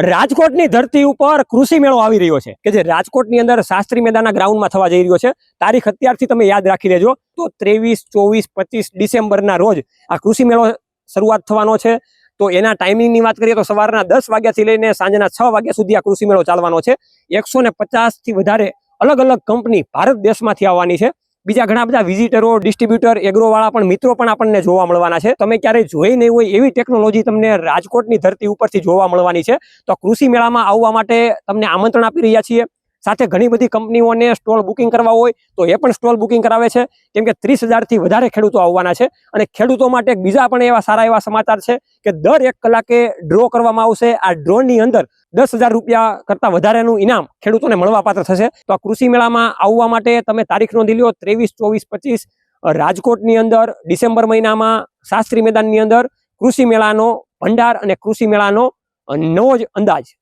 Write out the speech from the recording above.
રાજકોટની ધરતી ઉપર કૃષિ મેળો આવી રહ્યો છે. કે જે રાજકોટની અંદર શાસ્ત્રી મેદાનના ગ્રાઉન્ડમાં થવા જઈ રહ્યો છે. તારીખ અત્યારથી તમે યાદ રાખી લેજો. તો ત્રેવીસ, ચોવીસ, પચીસ ડિસેમ્બરના રોજ આ કૃષિ મેળો શરૂઆત થવાનો છે. તો એના ટાઈમિંગની વાત કરીએ તો સવારના દસ વાગ્યાથી લઈને સાંજના છ વાગ્યા સુધી આ કૃષિ મેળો ચાલવાનો છે. એકસો થી વધારે અલગ અલગ કંપની ભારત દેશમાંથી આવવાની છે. બીજા ઘણા બધા વિઝિટરો ડિસ્ટ્રીબ્યુટર એગ્રો વાળા પણ મિત્રો પણ આપણને જોવા મળવાના છે. તમે ક્યારેય જોઈ નહીં હોય એવી ટેકનોલોજી તમને રાજકોટની ધરતી ઉપરથી જોવા મળવાની છે. તો કૃષિ મેળામાં આવવા માટે તમને આમંત્રણ આપી રહ્યા છીએ. સાથે ઘણી બધી કંપનીઓને સ્ટોલ બુકિંગ કરવા હોય તો એ પણ સ્ટોલ બુકિંગ કરાવે છે. કેમ કે ત્રીસ હજારથી વધારે ખેડૂતો આવવાના છે અને ખેડૂતો માટે બીજા પણ એવા સારા એવા સમાચાર છે કે દર એક કલાકે ડ્રો કરવામાં આવશે. આ ડ્રોની અંદર દસ હજાર રૂપિયા કરતાં વધારેનું ઇનામ ખેડૂતોને મળવાપાત્ર થશે. તો આ કૃષિ મેળામાં આવવા માટે તમે તારીખ નોંધી લ્યો, ત્રેવીસ, ચોવીસ, પચીસ રાજકોટની અંદર, ડિસેમ્બર મહિનામાં, શાસ્ત્રી મેદાનની અંદર કૃષિ મેળાનો ભંડાર અને કૃષિ મેળાનો નવો જ અંદાજ.